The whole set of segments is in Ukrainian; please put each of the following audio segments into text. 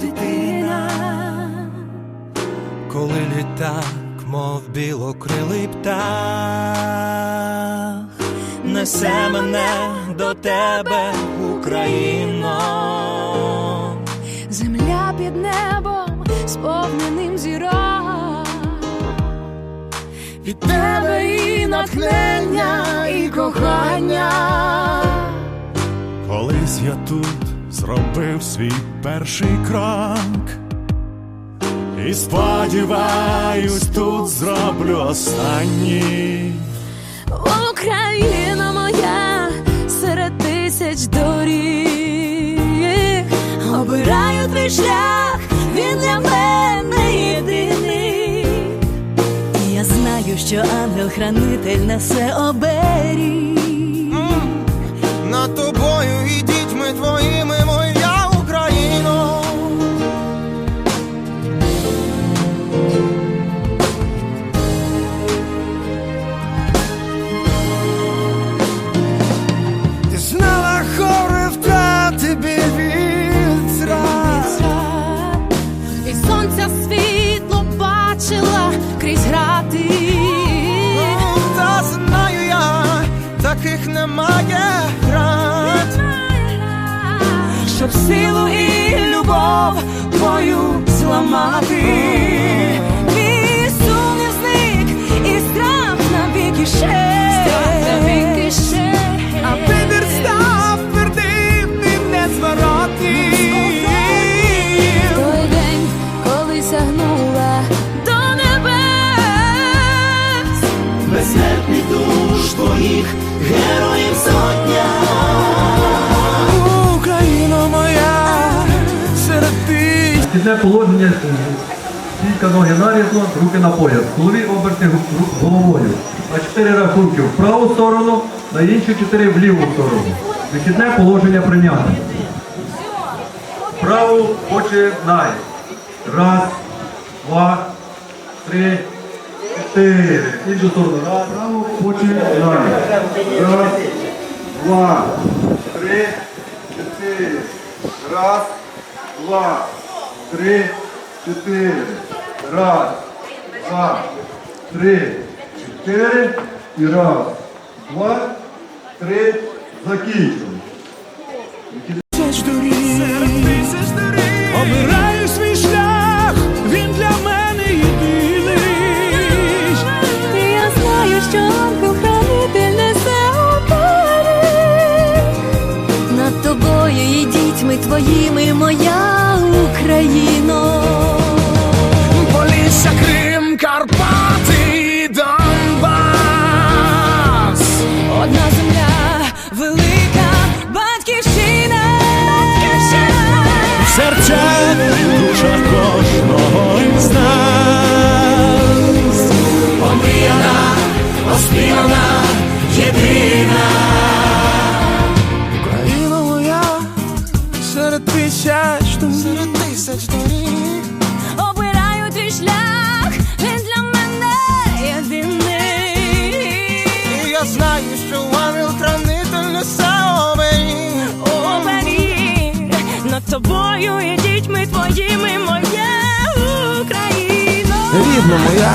дитина. коли літак, мов білокрилий птах, несе мене до тебе, Україно. Земля під небом, сповненим зірок. Від тебе і натхнення, і кохання. Колись я тут зробив свій перший крок. І сподіваюсь, тут зроблю останній. Україна моя серед тисяч доріг. Обираю твій шлях, він для мене єдиний. І я знаю, що ангел-хранитель несе оберіг. Немає град. Щоб силу і любов твою зламати. Тисяч. Положення стійка ноги нарізно, руки на пояс. В голові оберти головою. На чотири рахунки в праву сторону, на інші чотири в ліву сторону. Вихідне положення прийняти. Праву починай. Раз, два, три, чотири. Іншу сторону. Раз, праву починай. Раз, два, три, чотири. Раз, два, три, чотири. Раз, два, три, чотири. І раз, два, три. Закінчили. Серед тисяч доріг. Серед тисяч доріг. Обираю твій шлях, він для мене єдиний. І я знаю, що ангел-хранитель несе оберіг. Оберіг над тобою і дітьми твоїми, моя Україно. Рідна моя,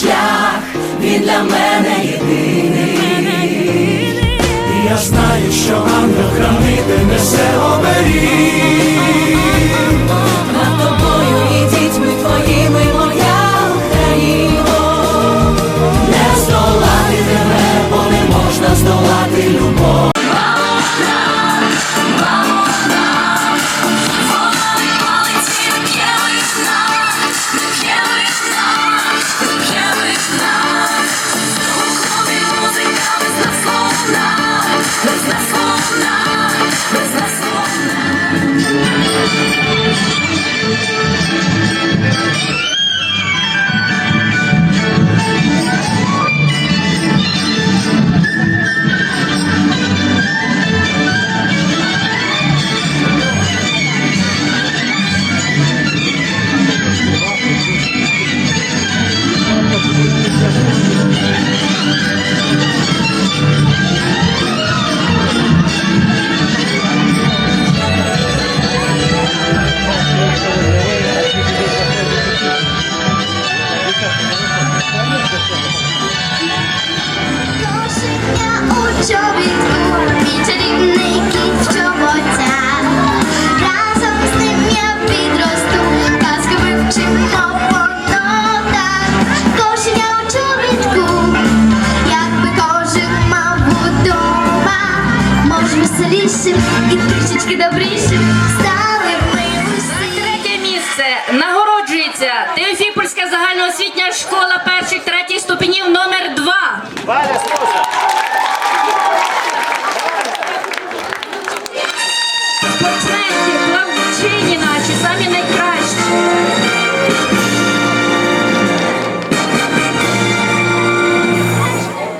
Шлях, він для мене єдиний. І я знаю, що ангел хранити несе оберіг.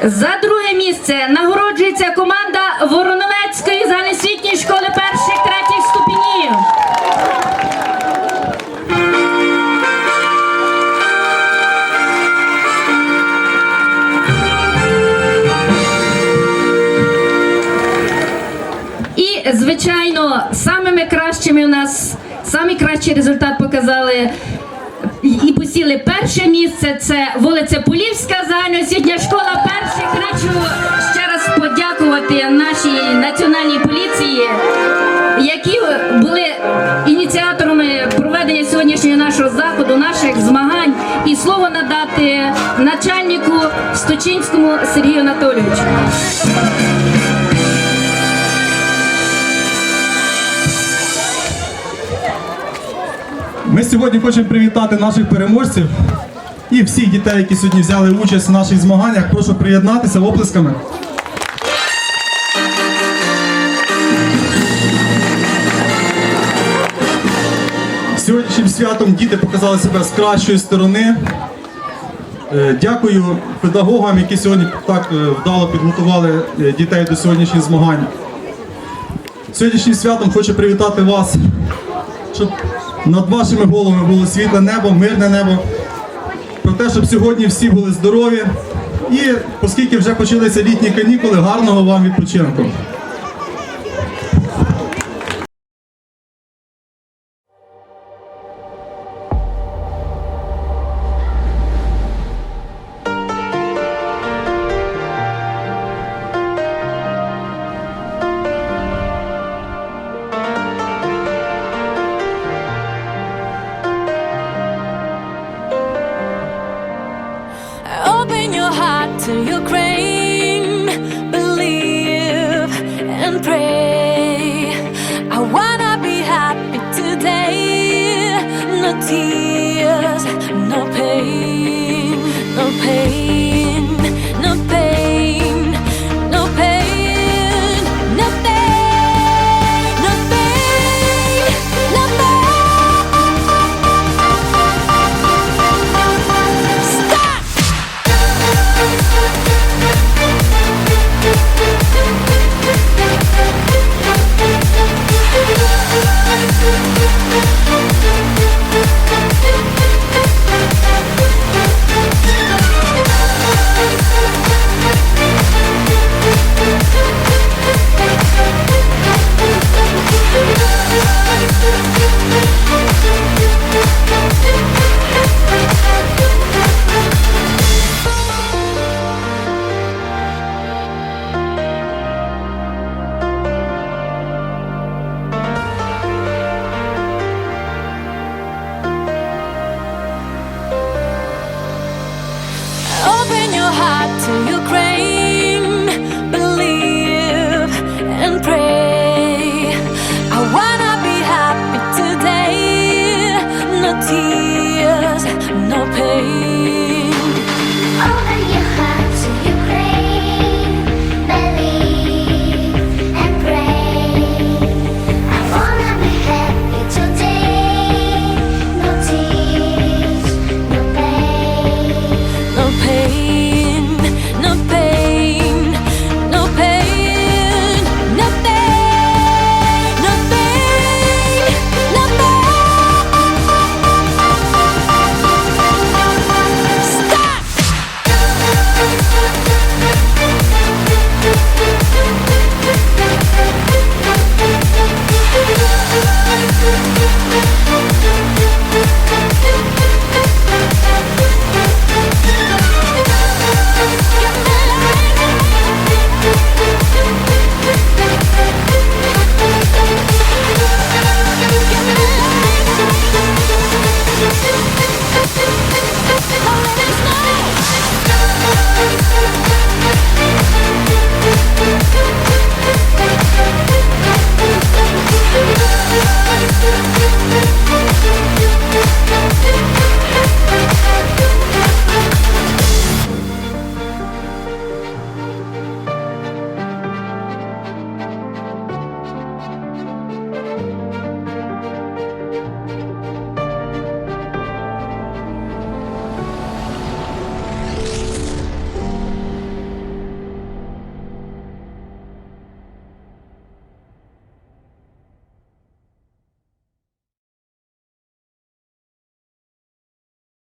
За друге місце нагороджується команда Вороновецької загальноосвітньої школи перших третіх ступенів. І, звичайно, самими кращими у нас самий кращий результат показали і посіли перше місце. Це вулиця Полівська загальноосвітня школа перших. Хочу ще раз подякувати нашій національній поліції, які були ініціаторами проведення сьогоднішнього нашого заходу, наших змагань, і слово надати начальнику Сточинському Сергію Анатолійовичу. Ми сьогодні хочемо привітати наших переможців і всіх дітей, які сьогодні взяли участь в наших змаганнях. Прошу приєднатися оплесками. Сьогоднішнім святом діти показали себе з кращої сторони. Е, Дякую педагогам, які сьогодні так е, вдало підготували е, дітей до сьогоднішніх змагань. Сьогоднішнім святом хочу привітати вас, щоб над вашими головами було світле небо, мирне небо. Про те, щоб сьогодні всі були здорові. І оскільки вже почалися літні канікули, гарного вам відпочинку.